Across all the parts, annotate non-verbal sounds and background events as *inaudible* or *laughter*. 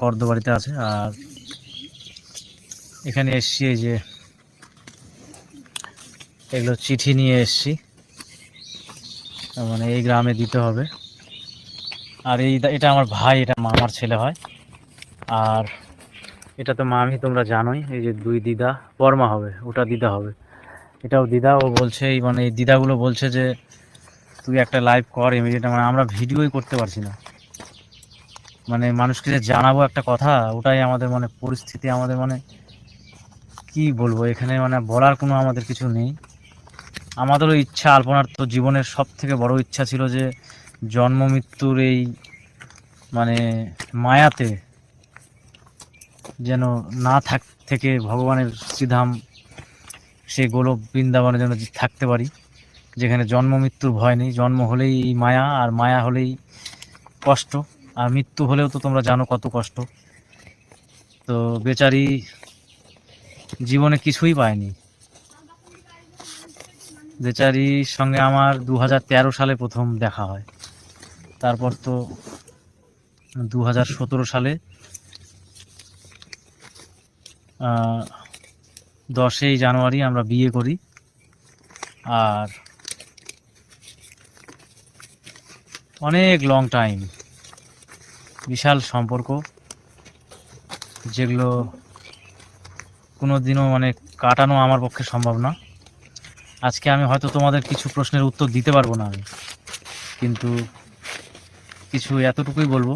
কর্দবাড়িতে আছে, আর এখানে এসছি এই যে, এগুলো চিঠি নিয়ে এসছি। মানে এই গ্রামে দিতে হবে। আর এই এটা আমার ভাই, এটা মামার ছেলে হয়। আর এটা তো মামি, তোমরা জানোই, এই যে দুই দিদা, বর্মা হবে, ওটা দিদা হবে। এটাও দিদা, ও বলছে, এই মানে এই দিদাগুলো বলছে যে, তুই একটা লাইভ কর ইমিডিয়েট মানে আমরা ভিডিওই করতে পারছি না। মানে মানুষকে যে জানাব একটা কথা, ওটাই আমাদের মানে পরিস্থিতি আমাদের মানে কি বলব? এখানে মানে বলার কোনো আমাদের কিছু নেই। আমাদেরও ইচ্ছা, আলপনার তো জীবনের সব থেকে বড় ইচ্ছা ছিল যে জন্ম মৃত্যুর এই মানে মায়াতে যেন না থাক, থেকে ভগবানের শ্রীধাম, সে গোলক বৃন্দাবনে যেন থাকতে পারি, যেখানে জন্ম মৃত্যুর ভয় নেই। জন্ম হলেই মায়া, আর মায়া হলেই কষ্ট। আর মৃত্যু হলেও তো তোমরা জানো কত কষ্ট। তো বেচারি জীবনে কিছুই পায়নি। বেচারির সঙ্গে আমার দু হাজার তেরো সালে প্রথম দেখা হয়। তারপর তো দু হাজার সতেরো সালে দশই জানুয়ারি আমরা বিয়ে করি। আর অনেক লং টাইম বিশাল সম্পর্ক, যেগুলো কোনো দিনও মানে কাটানো আমার পক্ষে সম্ভব না। আজকে আমি হয়তো তোমাদের কিছু প্রশ্নের উত্তর দিতে পারব না আমি, কিন্তু কিছু এতটুকুই বলব।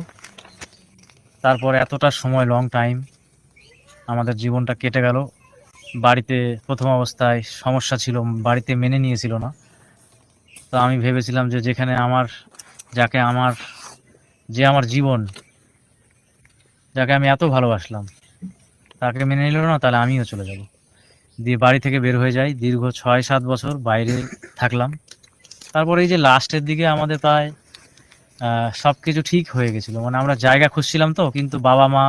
তারপর এতটা সময় লং টাইম আমাদের জীবনটা কেটে গেল। বাড়িতে প্রথম অবস্থায় সমস্যা ছিল, বাড়িতে মেনে নিয়েছিল না। তো আমি ভেবেছিলাম যে যেখানে আমার, যাকে আমার যে আমার জীবন, যাকে আমি এত ভালোবাসলাম, তাকে মেনে নিল না, তাহলে আমিও চলে যাব। দিয়ে বাড়ি থেকে বের হয়ে যাই, দীর্ঘ ছয় সাত বছর বাইরে থাকলাম। তারপরে এই যে লাস্টের দিকে আমাদের প্রায় সব কিছু ঠিক হয়ে গেছিল। মানে আমরা জায়গা খুঁজছিলাম তো, কিন্তু বাবা মা,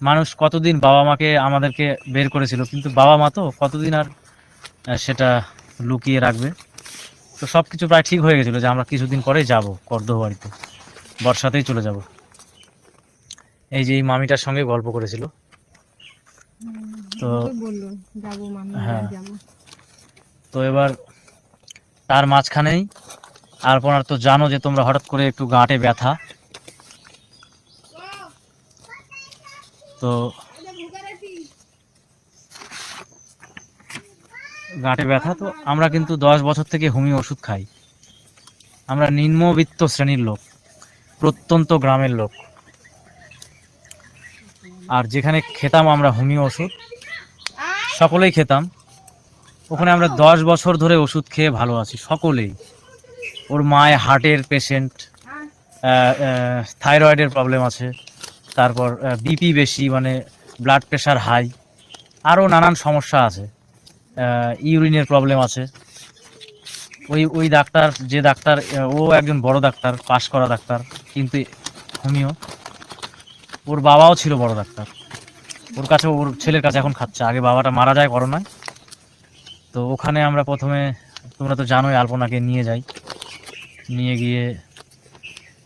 মানুষ কতদিন বাবা মাকে আমাদেরকে বের করেছিল, কিন্তু বাবা মা তো কতদিন আর সেটা লুকিয়ে রাখবে। তো সব কিছু প্রায় ঠিক হয়ে গেছিল যে আমরা কিছুদিন পরে যাব কর্দহ বাড়িতে বর্ষাতেই চলে যাব। এই যে এই মামিটার সঙ্গে গল্প করেছিল। তো হ্যাঁ। তো এবার তার মাঝখানেই আপনার তো জানো যে তোমরা হঠাৎ করে একটু গাঁটে ব্যথা। তো গাঁটে ব্যথা তো আমরা কিন্তু দশ বছর থেকে হোমিও ওষুধ খাই। আমরা নিম্নবিত্ত শ্রেণির লোক। প্রত্যন্ত গ্রামের লোক। আর যেখানে খেতাম আমরা হোমিও ওষুধ। সকলেই খেতাম। ওখানে আমরা দশ বছর ধরে ওষুধ খেয়ে ভালো আছি, সকলেই। ওর মায় হার্টের পেশেন্ট থাইরয়েডের প্রবলেম আছে। তারপর বিপি বেশি মানে ব্লাড প্রেশার হাই আরও নানান সমস্যা আছে। ইউরিনের প্রবলেম আছে। ওই ওই ডাক্তার, যে ডাক্তার, ও একজন বড় ডাক্তার, পাশ করা ডাক্তার, কিন্তু হোমিও। ওর বাবাও ছিল বড় ডাক্তার। ওর কাছে, ওর ছেলের কাছে এখন খাচ্ছে। আগে বাবাটা মারা যায় করোনায়। তো ওখানে আমরা প্রথমে, তোমরা তো জানোই, আলপনাকে নিয়ে যাই। নিয়ে গিয়ে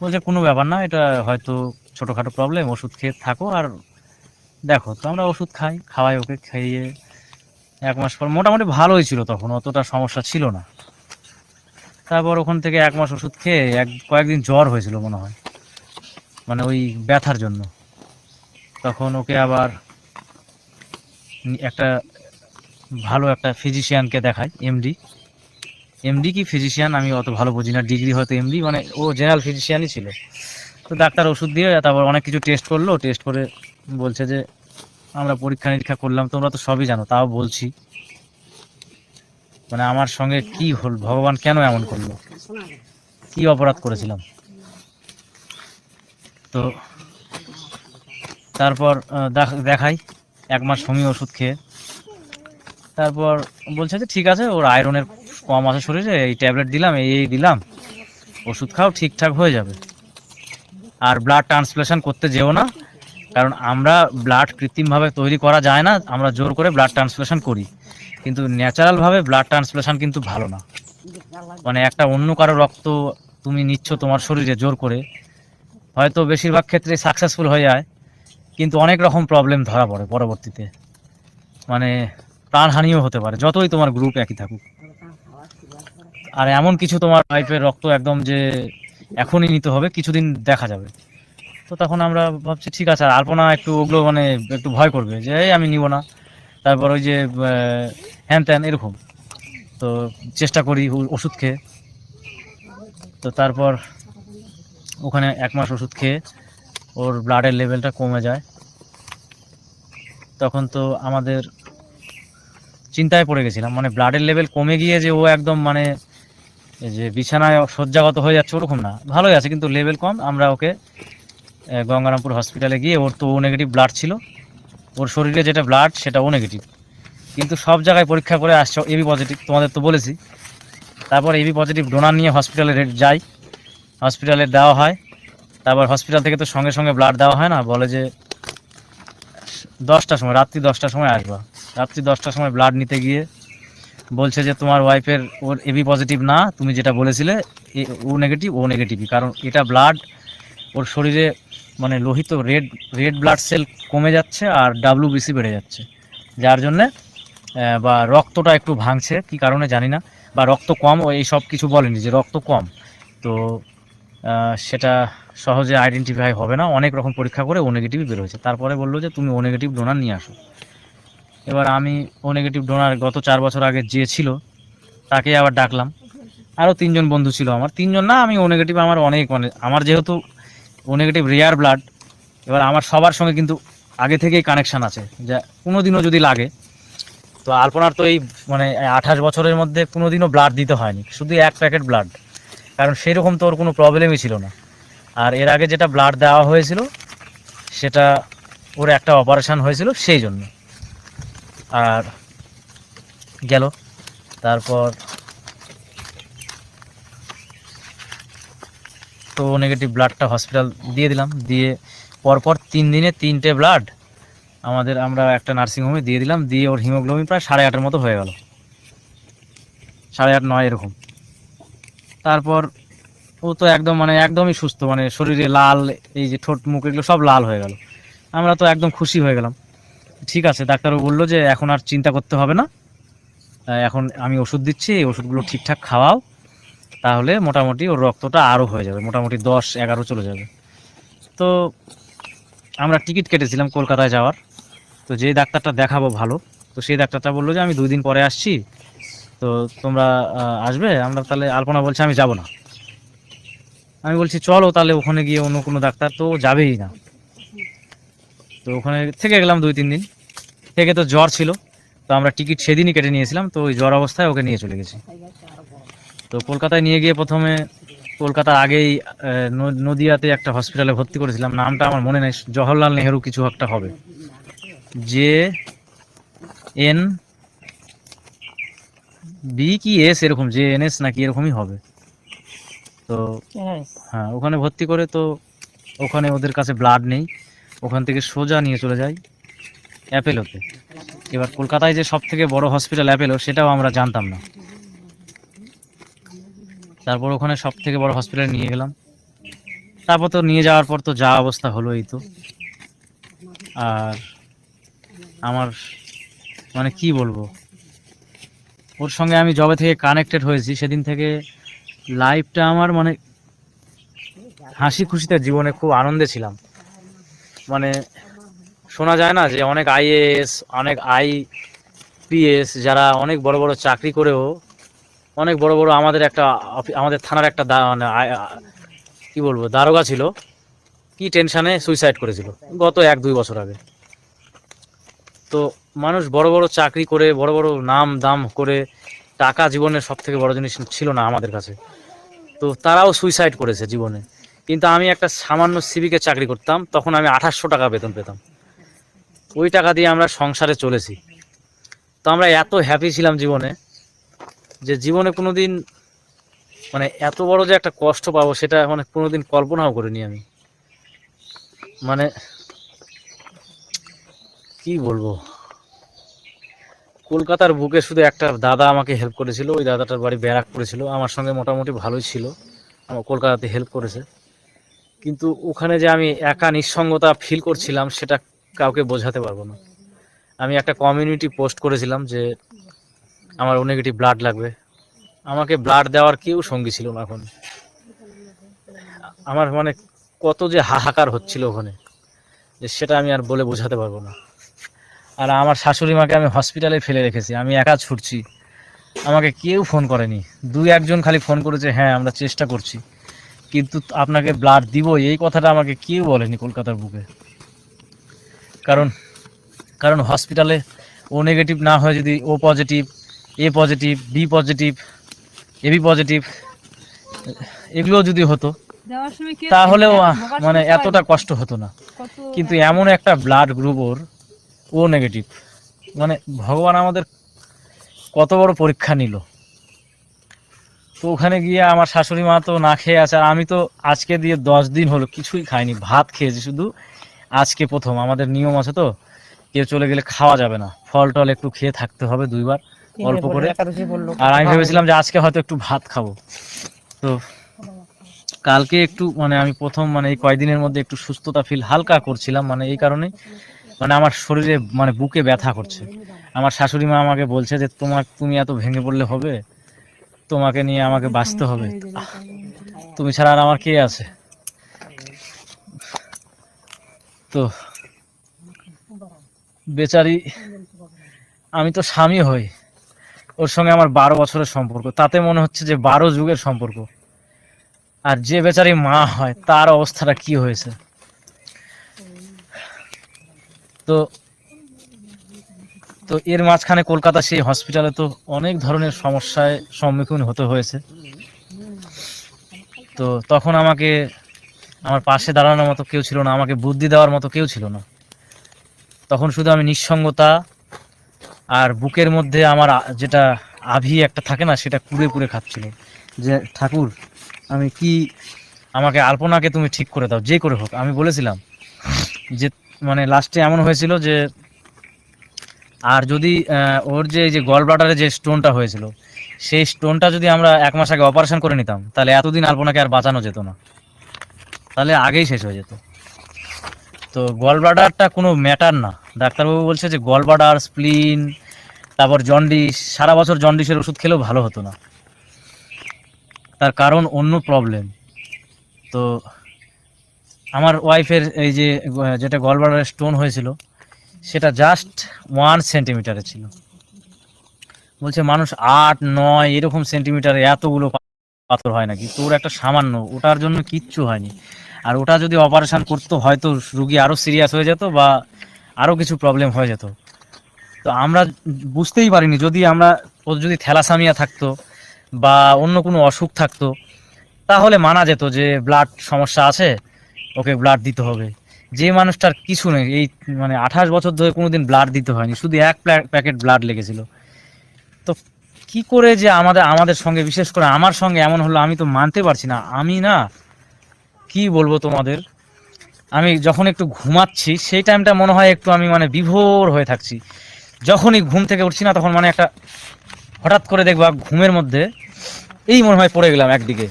বলছে, কোনো ব্যাপার না, এটা হয়তো ছোটোখাটো প্রবলেম ওষুধ খেয়ে থাকো আর দেখো। তো আমরা ওষুধ খাই, খাওয়াই ওকে খাইয়ে এক মাস পর। মোটামুটি ভালোই ছিল তখন, অতটা সমস্যা ছিল না। তারপর ওখান থেকে এক মাস ওষুধ খেয়ে এক, কয়েকদিন জ্বর হয়েছিল মনে হয়। মানে ওই ব্যথার জন্য। তখন ওকে আবার একটা ভালো একটা ফিজিশিয়ানকে দেখাই, এমডি। এমডি কি ফিজিশিয়ান? আমি অত ভালো বুঝি না। ডিগ্রি হয়তো এমডি। মানে ও জেনারেল ফিজিশিয়ানই ছিল। তো ডাক্তার ওষুধ দিয়ে তারপর অনেক কিছু টেস্ট করল। টেস্ট করে বলছে যে, আমরা পরীক্ষা নিরীক্ষা করলাম। তোমরা তো সবই জানো। তাও বলছি। মানে আমার সঙ্গে কি হল, ভগবান কেন এমন করল? কি অপরাধ করেছিলাম? তো তারপর দেখ- দেখাই, এক মাস হোমিও ওষুধ খেয়ে। তারপর বলছে যে, ঠিক আছে, ওর আয়রনের কম আছে শরীরে, এই ট্যাবলেট দিলাম, এই এই দিলাম। ওষুধ খাও, ঠিকঠাক হয়ে যাবে। আর ব্লাড ট্রান্সপ্লেশন করতে যেও না, কারণ আমরা ব্লাড কৃত্রিমভাবে তৈরি করা যায় না, আমরা জোর করে ব্লাড ট্রান্সপ্লেশন করি। কিন্তু ন্যাচারালভাবে ব্লাড ট্রান্সপ্লেশন কিন্তু ভালো না। মানে একটা অন্য কারও রক্ত তুমি নিচ্ছ তোমার শরীরে জোর করে, হয়তো বেশিরভাগ ক্ষেত্রে সাকসেসফুল হয়ে যায়, কিন্তু অনেক রকম প্রবলেম ধরা পড়ে পরবর্তীতে। মানে প্রাণহানিও হতে পারে, যতই তোমার গ্রুপ একই থাকুক। আর এমন কিছু তোমার পাইপের রক্ত একদম যে এখনই নিতে হবে, কিছুদিন দেখা যাবে। তো তখন আমরা ভাবছি, ঠিক আছে, আর আলপনা একটু ওগুলো মানে একটু ভয় করবে, যে এই আমি নিব না। তারপর ওই যে হ্যান ত্যান এরকম। তো চেষ্টা করি ওষুধ খেয়ে। তো তারপর ওখানে এক মাস ওষুধ খেয়ে ওর ব্লাডের লেভেলটা কমে যায়। তখন তো আমাদের চিন্তায় পড়ে গেছিলাম মানে ব্লাডের লেভেল কমে গিয়ে যে ও একদম মানে যে বিছানায় শয্যাগত হয়ে যাচ্ছে ওরকম না। ভালোই আছে, কিন্তু লেভেল কম। আমরা ওকে গঙ্গারামপুর হসপিটালে গিয়ে ওর তো ও নেগেটিভ ব্লাড ছিল। ওর শরীরে যেটা ব্লাড সেটা ও নেগেটিভ কিন্তু সব জায়গায় পরীক্ষা করে আসছে এবি পজিটিভ তোমাদের তো বলেছি। তারপর এবি পজিটিভ ডোনার নিয়ে হসপিটালে যাই। হসপিটালে দেওয়া হয়। তারপর হসপিটাল থেকে তো সঙ্গে সঙ্গে ব্লাড দেওয়া হয় না, বলে যে দশটার সময়, রাত্রি দশটার সময় আসবা। রাত্রি দশটার সময় ব্লাড নিতে গিয়ে বলছে যে তোমার ওয়াইফের ওর এবি পজিটিভ না, তুমি যেটা বলেছিলে ও নেগেটিভ ও নেগেটিভই কারণ এটা ব্লাড ওর শরীরে মানে লোহিত রেড রেড ব্লাড সেল কমে যাচ্ছে আর ডাব্লিউবিসি বেড়ে যাচ্ছে। যার জন্যে বা রক্তটা একটু ভাঙছে, কি কারণে জানি না, বা রক্ত কম, ও এই সব কিছু বলেনি যে রক্ত কম। তো সেটা সহজে আইডেন্টিফাই হবে না, অনেক রকম পরীক্ষা করে ও নেগেটিভই বের হয়েছে। তারপরে বলল যে তুমি ও নেগেটিভ ডোনার নিয়ে আসো। এবার আমি ও নেগেটিভ ডোনার গত চার বছর আগে যে ছিল, তাকে আবার ডাকলাম। আরও তিনজন বন্ধু ছিল আমার। তিনজন না, আমি ও নেগেটিভ আমার অনেক মানে আমার যেহেতু ও নেগেটিভ রেয়ার ব্লাড এবার আমার সবার সঙ্গে কিন্তু আগে থেকেই কানেকশান আছে। যা কোনো দিনও যদি লাগে তো আলপনার তো এই মানে আঠাশ বছরের মধ্যে কোনো দিনও ব্লাড দিতে হয়নি, শুধু এক প্যাকেট ব্লাড কারণ সেরকম তো ওর কোনো প্রবলেমই ছিল না। আর এর আগে যেটা ব্লাড দেওয়া হয়েছিল, সেটা ওর একটা অপারেশান হয়েছিল সেই জন্য। আর গেল। তারপর তো নেগেটিভ ব্লাডটা হসপিটাল দিয়ে দিলাম। দিয়ে পরপর তিন দিনে তিনটে ব্লাড আমাদের আমরা একটা নার্সিংহোমে দিয়ে দিলাম, দিয়ে ওর হিমোগ্লোবিন প্রায় সাড়ে আটের মতো হয়ে গেল। সাড়ে আট, নয় এরকম। তারপর ও তো একদম মানে একদমই সুস্থ মানে শরীরে লাল, এই যে ঠোঁট, মুখ এগুলো সব লাল হয়ে গেল। আমরা তো একদম খুশি হয়ে গেলাম। ঠিক আছে, ডাক্তারও বলল যে এখন আর চিন্তা করতে হবে না। এখন আমি ওষুধ দিচ্ছি, এই ওষুধগুলো ঠিকঠাক খাওয়াও। তাহলে মোটামুটি ওর রক্তটা আরও হয়ে যাবে, মোটামুটি দশ এগারো চলে যাবে। তো আমরা টিকিট কেটেছিলাম কলকাতায় যাওয়ার। তো যে ডাক্তারটা দেখাবো ভালো, তো সেই ডাক্তারটা বলল যে আমি দুই দিন পরে আসছি, তো তোমরা আসবে, আমরা তাহলে আলপনা বলছে আমি যাব না। আমি বলছি চলো তাহলে ওখানে গিয়ে অন্য কোনো ডাক্তার তো যাবেই না। তো ওখানে থেকে গেলাম দুই তিন দিন, থেকে তো জ্বর ছিল, তো আমরা টিকিট সেদিনই কেটে নিয়েছিলাম, তো ওই জ্বর অবস্থায় ওকে নিয়ে চলে গেছি। তো কলকাতায় নিয়ে গিয়ে প্রথমে, কলকাতার আগেই নদিয়াতে একটা হসপিটালে ভর্তি করেছিলাম, নামটা আমার মনে নেই, জওহরলাল নেহেরু কিছু একটা হবে। যে এন বি কি এস এরকম? যে এন এস নাকি এরকমই হবে। তো হ্যাঁ ওখানে ভর্তি করে তো ওখানে ওদের কাছে ব্লাড নেই। ওখান থেকে সোজা নিয়ে চলে যাই অ্যাপেলোতে এবার কলকাতায় যে সব থেকে বড় হসপিটাল অ্যাপেলো সেটাও আমরা জানতাম না। তারপর ওখানে সব থেকে বড় হসপিটালে নিয়ে গেলাম। তারপর তো নিয়ে যাওয়ার পর তো যা অবস্থা হলো এই তো। আর আমার মানে কি বলব? ওর সঙ্গে আমি জবে থেকে কানেক্টেড হয়েছি। সেদিন থেকে লাইফটা আমার মানে হাসি খুশিতে জীবনে খুব আনন্দে ছিলাম। মানে শোনা যায় না যে অনেক আইএএস অনেক আই আইপিএস যারা অনেক বড় বড় চাকরি করেও, অনেক বড় বড় আমাদের একটা আমাদের থানার একটা মানে কি বলব, দারোগা ছিল। কি টেনশানে সুইসাইড করেছিল। গত এক দুই বছর আগে। তো মানুষ বড় বড় চাকরি করে, বড় বড় নাম দাম করে টাকা জীবনের সব থেকে বড় জিনিস ছিল না আমাদের কাছে। তো তারাও সুইসাইড করেছে জীবনে। কিন্তু আমি একটা সামান্য সিভিকে চাকরি করতাম, তখন আমি আঠাশশো টাকা বেতন পেতাম। ওই টাকা দিয়ে আমরা সংসারে চলেছি। তো আমরা এত হ্যাপি ছিলাম জীবনে যে জীবনে কোনো দিন মানে এত বড় যে একটা কষ্ট পাবো, সেটা মানে কোনোদিন কল্পনাও করিনি আমি। মানে কি বলব? কলকাতার বুকে শুধু একটা দাদা আমাকে হেল্প করেছিল, ওই দাদাটার বাড়ি ব্যারাক ছিল আমার সঙ্গে মোটামুটি ভালোই ছিল, আমার কলকাতাতে হেল্প করেছে। কিন্তু ওখানে যে আমি একা নিঃসঙ্গতা ফিল করছিলাম, সেটা কাউকে বোঝাতে পারব না। আমি একটা কমিউনিটি পোস্ট করেছিলাম যে আমার নেগেটিভ ব্লাড লাগবে। আমাকে ব্লাড দেওয়ার কেউ সঙ্গী ছিল না এখন আমার মানে কত যে হাহাকার হচ্ছিল ওখানে, যে সেটা আমি আর বলে বোঝাতে পারব না। আর আমার শাশুড়ি মাকে আমি হসপিটালে ফেলে রেখেছি। আমি একা ছুটছি। আমাকে কেউ ফোন করেনি। দুই একজন খালি ফোন করেছে হ্যাঁ আমরা চেষ্টা করছি। কিন্তু আপনাকে ব্লাড দিব। এই কথাটা আমাকে কেউ বলেনি কলকাতার বুকে। কারণ কারণ হসপিটালে ও নেগেটিভ না হয় যদি O positive A positive B positive AB positive এগুলো যদি হতো তাহলেও মানে এতটা কষ্ট হতো না। কিন্তু এমন একটা ব্লাড গ্রুপ ওর ও নেগেটিভ মানে ভগবান আমাদের কত বড় পরীক্ষা নিল। তো ওখানে গিয়ে আমার শাশুড়ি মা তো না খেয়ে আছে আর আমি তো আজকে দিয়ে দশ দিন হলো কিছুই খাইনি ভাত খেয়েছি শুধু আজকে প্রথম। আমাদের নিয়ম আছে তো কেউ চলে গেলে খাওয়া যাবে না। ফল টল একটু খেয়ে থাকতে হবে দুইবার অল্প করে। আর আমি ভেবেছিলাম যে আজকে হয়তো একটু ভাত খাব। তো কালকে একটু মানে আমি প্রথম মানে এই কয়দিনের মধ্যে একটু সুস্থতা ফিল হালকা করছিলাম মানে এই কারণে মানে আমার শরীরে মানে বুকে ব্যথা করছে। আমার শাশুড়ি মা আমাকে বলছে যে, তোমার, তুমি এত ভেঙে পড়লে হবে, তোমাকে নিয়ে আমাকে বাঁচতে হবে। তুমি ছাড়া আর আমার কে আছে? তো বেচারি, আমি তো স্বামী হই, ওর সঙ্গে আমার বারো বছরের সম্পর্ক। তাতে মনে হচ্ছে যে বারো যুগের সম্পর্ক। আর যে বেচারি মা হয়, তার অবস্থাটা কি হয়েছে? তো তো এর মাঝখানে কলকাতা সেই হসপিটালে তো অনেক ধরনের সমস্যায় সম্মুখীন হতে হয়েছে। তো তখন আমাকে, আমার পাশে দাঁড়ানোর মতো কেউ ছিল না, আমাকে বুদ্ধি দেওয়ার মতো কেউ ছিল না। তখন শুধু আমি নিঃসঙ্গতা আর বুকের মধ্যে আমার যেটা আভি একটা থাকে না, সেটা কুড়ে কুড়ে খাচ্ছিল। যে, ঠাকুর, আমি কি, আমাকে আলপনাকে তুমি ঠিক করে দাও, যে করে হোক। আমি বলেছিলাম যে মানে লাস্টে এমন হয়েছিল যে, আর যদি ওর যে যে গল ব্লাডারে যে স্টোনটা হয়েছিল, সেই স্টোনটা যদি আমরা এক মাস আগে অপারেশন করে নিতাম, তাহলে এতদিন আলপনাকে আর বাঁচানো যেত না। তাহলে আগেই শেষ হয়ে যেত। তো গল ব্লাডারটা কোনো ম্যাটার না। ডাক্তারবাবু বলছে যে গল ব্লাডার স্প্লিন তারপর জন্ডিস সারা বছর জন্ডিসের ওষুধ খেলেও ভালো হতো না। তার কারণ অন্য প্রবলেম তো আমার ওয়াইফের এই যে যেটা গলব্লাডারে স্টোন হয়েছিল, সেটা জাস্ট ওয়ান সেন্টিমিটারে ছিল। বলছে, মানুষ আট, নয়, এরকম সেন্টিমিটারে এতগুলো পাথর হয় নাকি? তোর একটা সামান্য, ওটার জন্য কিচ্ছু হয়নি। আর ওটা যদি অপারেশন করতো, হয়তো রুগী আরও সিরিয়াস হয়ে যেত বা আরও কিছু প্রবলেম হয়ে যেত। তো আমরা বুঝতেই পারিনি, যদি আমরা, ওর যদি থ্যালাসামিয়া থাকতো বা অন্য কোনো অসুখ থাকতো, তাহলে মানা যেত যে ব্লাড সমস্যা আছে ওকে ব্লাড দিতে হবে। যে মানুষটার কিছু নেই, এই মানে আঠাশ বছর ধরে কোনোদিন ব্লাড দিতে হয়নি, শুধু এক প্যাকেট ব্লাড লেগেছিল। তো কি করে যে আমাদের আমাদের সঙ্গে, বিশেষ করে আমার সঙ্গে এমন হলো আমি তো মানতে পারছি না। আমি না, কি বলব তোমাদের? আমি যখন একটু ঘুমাচ্ছি, সেই টাইমটা মনে হয় একটু আমি মানে বিভোর হয়ে থাকছি। যখনই ঘুম থেকে উঠছি না, তখন মানে একটা হঠাৎ করে দেখবা ঘুমের মধ্যে এই মনে হয় পড়ে গেলাম একদিকে।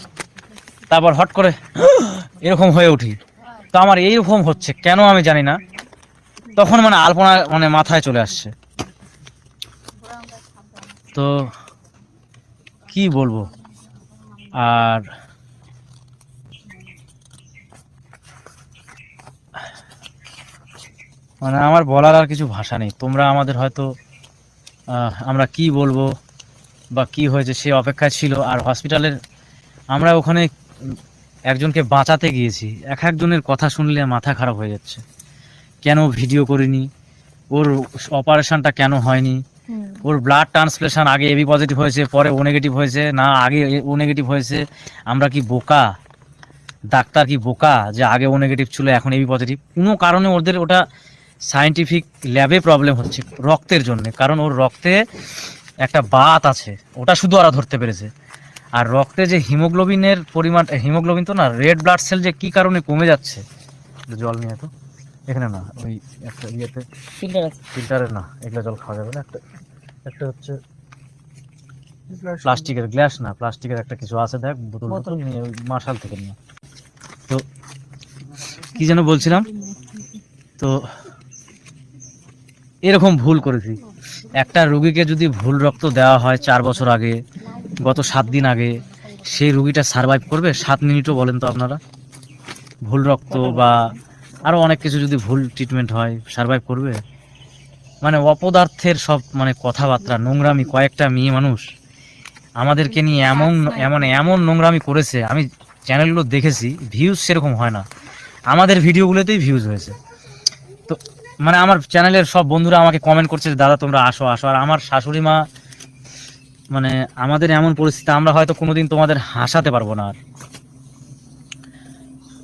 তারপর হট করে, *gasps* এরকম হয়ে উঠি। আমার এইরকম হচ্ছে, কেন আমি জানি না। তখন মানে আলপনা মানে মাথায় চলে আসছে। তো কি বলব? আর মানে আমার বলার আর কিছু ভাষা নেই। তোমরা আমাদের হয়তো আমরা কি বলব বা কি হয়েছে সে অপেক্ষায় ছিল। আর হসপিটালের আমরা ওখানে একজনকে বাঁচাতে গিয়েছি। এক একজনের কথা শুনলে মাথা খারাপ হয়ে যাচ্ছে। কেন ভিডিও করিনি? ওর অপারেশনটা কেন হয়নি? ওর ব্লাড ট্রান্সপ্লেশন আগে এবি পজিটিভ হয়েছে পরে ও নেগেটিভ হয়েছে না আগে ও নেগেটিভ হয়েছে। আমরা কি বোকা? ডাক্তার কি বোকা যে আগে ও নেগেটিভ ছিল এখন এবি পজিটিভ? কোনো কারণে ওদের ওটা সায়েন্টিফিক ল্যাবে প্রবলেম হচ্ছে রক্তের জন্য কারণ ওর রক্তে একটা বাত আছে। ওটা শুধু ওরা ধরতে পেরেছে। আর রক্তে যে হিমোগ্লোবিনের পরিমাণ হিমোগ্লোবিন তো না রেড ব্লাড সেল যে কি কারণে কমে যাচ্ছে? জল নিয়ে তো। এখানে না ওই একটা ইয়েতে ফিল্টারের না এগুলো জল খাওয়া যাবে না। একটা একটা হচ্ছে প্লাস্টিকের গ্লাস না প্লাস্টিকের একটা কিছু আছে দেখ বোতল বোতল নিয়ে। ওই মার্শাল থেকে নিয়ে। তো কি যেন বলছিলাম? তো এরকম ভুল করেছি। একটা রুগীকে যদি ভুল রক্ত দেওয়া হয় চার বছর আগে গত সাত দিন আগে সেই রুগীটা সার্ভাইভ করবে? সাত মিনিটও বলেন তো আপনারা? ভুল রক্ত বা আরও অনেক কিছু যদি ভুল ট্রিটমেন্ট হয় সার্ভাইভ করবে? মানে অপদার্থের সব মানে কথাবার্তা, নোংরামি, কয়েকটা মেয়ে মানুষ আমাদেরকে নিয়ে এমন এমন এমন নোংরামি করেছে, আমি চ্যানেলগুলো দেখেছি ভিউজ সেরকম হয় না। আমাদের ভিডিওগুলোতেই ভিউজ হয়েছে। তো মানে আমার চ্যানেলের সব বন্ধুরা আমাকে কমেন্ট করছে দাদা, তোমরা আসো আসো। আর আমার শাশুড়ি মা মানে আমাদের এমন পরিস্থিতি, আমরা হয়তো কোনোদিন তোমাদের হাসাতে পারব না আর।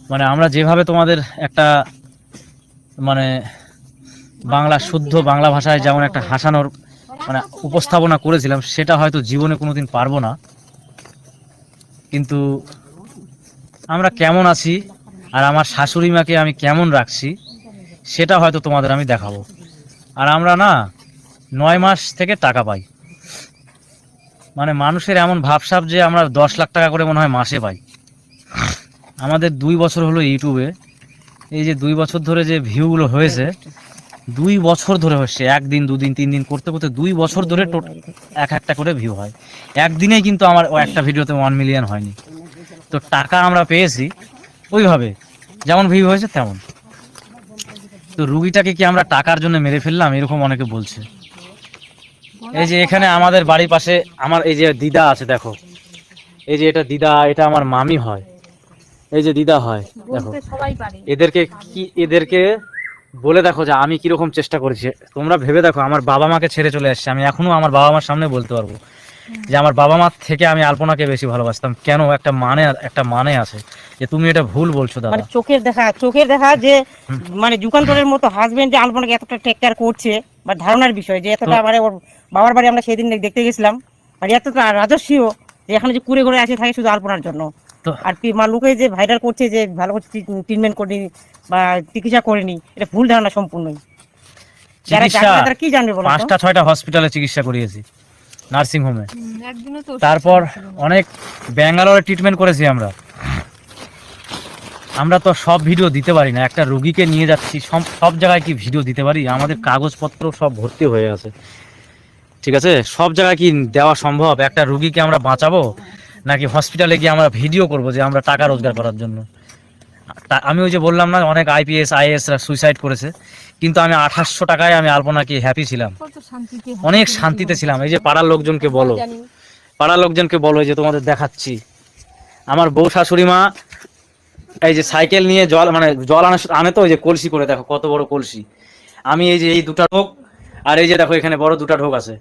মানে আমরা যেভাবে তোমাদের একটা মানে বাংলা শুদ্ধ বাংলা ভাষায় যেমন একটা হাসানোর মানে উপস্থাপনা করেছিলাম, সেটা হয়তো জীবনে কোনোদিন পারব না। কিন্তু আমরা কেমন আছি আর আমার শাশুড়ি মাকে আমি কেমন রাখছি, সেটা হয়তো তোমাদের আমি দেখাবো। আর আমরা না, নয় মাস থেকে টাকা পাই। মানে মানুষের এমন ভাবসাব যে আমরা দশ লাখ টাকা করে মনে হয় মাসে পাই। আমাদের দুই বছর হলো ইউটিউবে এই যে দুই বছর ধরে যে ভিউগুলো হয়েছে, দুই বছর ধরে হচ্ছে, একদিন, দুদিন, তিন দিন করতে করতে দুই বছর ধরে এক একটা করে ভিউ হয়। একদিনেই কিন্তু আমার একটা ভিডিওতে ওয়ান মিলিয়ন হয়নি। তো টাকা আমরা পেয়েছি ওইভাবে, যেমন ভিউ হয়েছে তেমন। তো রুগীটাকে কি আমরা টাকার জন্য মেরে ফেললাম, এরকম অনেকে বলছে। এই যে এখানে আমাদের বাড়ির পাশে আমার এই যে দিদা আছে দেখো। এই যে এটা দিদা এটা আমার মামি হয়। এই যে দিদা হয় দেখো। এদেরকে কি এদেরকে বলে দেখো যে আমি কীরকম চেষ্টা করেছি। তোমরা ভেবে দেখো আমার বাবা মাকে ছেড়ে চলে আসছে আমি এখনও আমার বাবা মার সামনে বলতে পারব। যে আমার বাবা মার থেকে আমি আলপনাকে বেশি ভালোবাসতাম। কেন? একটা মানে একটা মানে আছে যে তুমি এটা ভুল বলছো দাদা। মানে চোখের দেখা চোখের দেখা যে মানে যুগান্তরের মতো হাজবেন্ড যে আলপনাকে এতটা টেক কেয়ার করছে বা ধারণার বিষয় যে এতটা মানে ওর বাবার বাড়ি আমরা সেদিন দেখতে গেছিলাম। আর এতটা রাজস্বীয় যে এখানে যে কুড়ে ঘুরে আসে থাকে শুধু আলপনার জন্য। তো আর কি মা লোকে যে ভাইরাল করছে যে ভালো করে ট্রিটমেন্ট করেনি বা চিকিৎসা করেনি এটা ভুল ধারণা সম্পূর্ণই। যারা চিকিৎসা কি জানবে? পাঁচটা ছয়টা হসপিটালে চিকিৎসা করিয়েছি। নার্সিং হোমে তারপর অনেক ব্যাঙ্গালোরে ট্রিটমেন্ট করেছি আমরা। আমরা তো সব ভিডিও দিতে পারি না। একটা রুগীকে নিয়ে যাচ্ছি সব সব জায়গায় কি ভিডিও দিতে পারি? আমাদের কাগজপত্র সব ভর্তি হয়ে আছে। ঠিক আছে? সব জায়গায় কি দেওয়া সম্ভব? একটা রুগীকে আমরা বাঁচাবো? নাকি হসপিটালে গিয়ে আমরা ভিডিও করব যে আমরা টাকা রোজগার করার জন্য? আমি ওই যে বললাম না অনেক আইপিএস আইএসরা সুইসাইড করেছে। কিন্তু আমি আঠাশশো টাকায় আমি আলপনাকে হ্যাপি ছিলাম? অনেক শান্তিতে ছিলাম। এই যে পাড়ার লোকজনকে বলো। পাড়ার লোকজনকে বলো যে তোমাদের দেখাচ্ছি। আমার বউ শাশুড়ি মা এই যে সাইকেল নিয়ে জল মানে জল আনে আনে তো ওই যে কলসি করে দেখো কত বড় কলসি। আমি এই যে এই দুটা ঢোক আর এই যে দেখো এখানে বড় দুটা ঢোক আছে।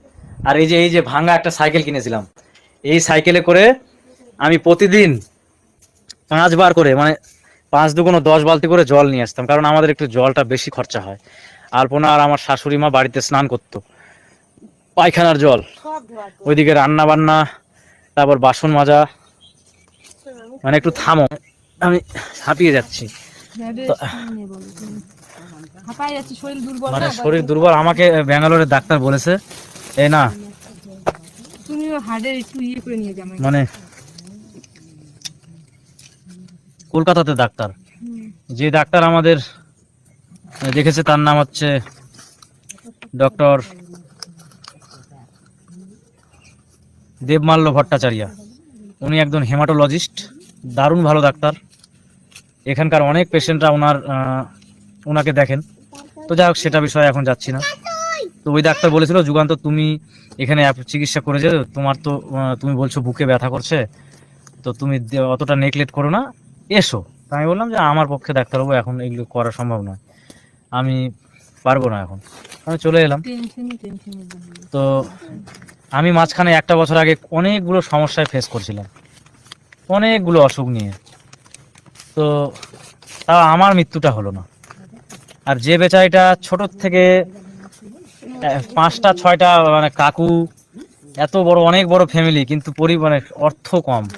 আর এই যে এই যে ভাঙা একটা সাইকেল কিনেছিলাম। এই সাইকেলে করে আমি প্রতিদিন পাঁচবার করে মানে পাঁচ দুগুণ দশ বালতি করে জল নিয়ে আসতাম কারণ আমাদের একটু জলটা বেশি খরচা হয়। আলপনা আর আমার শাশুড়ি মা বাড়িতে স্নান করতো। পায়খানার জল ওইদিকে রান্না বান্না তারপর বাসন মাজা। মানে একটু থামো আমি হাঁপিয়ে যাচ্ছি। হাঁপাই যাচ্ছে শরীর দুর্বল মানে শরীর দুর্বল আমাকে ব্যাঙ্গালোরের ডাক্তার বলেছে এই না। ইয়ে মানে কলকাতাতে ডাক্তার। যে ডাক্তার আমাদের দেখেছে তার নাম হচ্ছে ডক্টর দেবমাল্য ভট্টাচার্য। উনি একজন হেমাটোলজিস্ট দারুণ ভালো ডাক্তার। এখানকার অনেক পেশেন্টরা ওনার ওনাকে দেখেন। তো যাই হোক সেটা বিষয়ে এখন যাচ্ছি না। তো ওই ডাক্তার বলেছিল যুগান্ত তুমি এখানে চিকিৎসা করে যে তোমার তো তুমি বলছো বুকে ব্যথা করছে। তো তুমি অতটা নেগলেক্ট করো না। এসো। আমি বললাম যে, আমার পক্ষে ডাক্তারবাবু এখন এগুলো করা সম্ভব নয়। আমি পারব না এখন। আমি চলে এলাম। তো আমি মাঝখানে একটা বছর আগে অনেকগুলো সমস্যায় ফেস করছিলাম। অনেকগুলো অসুখ নিয়ে। তো তাও আমার মৃত্যুটা হলো না। আর যে বেচারিটা ছোট থেকে পাঁচটা, ছয়টা মানে কাকু, এত বড়, অনেক বড় ফ্যামিলি কিন্তু পরি মানে অর্থ কম।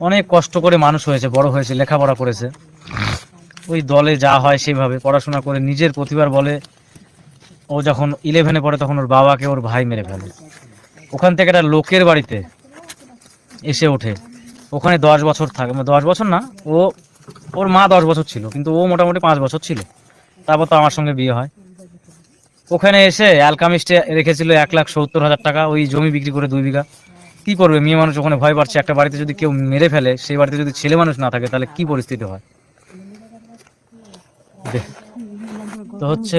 অনেক কষ্ট করে মানুষ হয়েছে, বড় হয়েছে, লেখাপড়া করেছে। ওই দলে যা হয় সেভাবে পড়াশোনা করে নিজের প্রতিভার বলে ও যখন ইলেভেনে পড়ে তখন ওর বাবাকে ওর ভাই মেরে ফেলে। ওখান থেকে একটা লোকের বাড়িতে এসে ওঠে। ওখানে দশ বছর থাকে মানে দশ বছর না, ও, ওর মা দশ বছর ছিল, কিন্তু ও মোটামুটি পাঁচ বছর ছিল। তারপর তো আমার সঙ্গে বিয়ে হয়। ওখানে এসে অ্যালকামিস্টে রেখেছিল এক লাখ সত্তর হাজার টাকা, ওই জমি বিক্রি করে দুই বিঘা। কি করবে? মেয়ে মানুষ ওখানে ভয় পাচ্ছে। একটা বাড়িতে যদি কেউ মেরে ফেলে, সেই বাড়িতে যদি ছেলে মানুষ না থাকে, তাহলে কি পরিস্থিতি হয়? তো হচ্ছে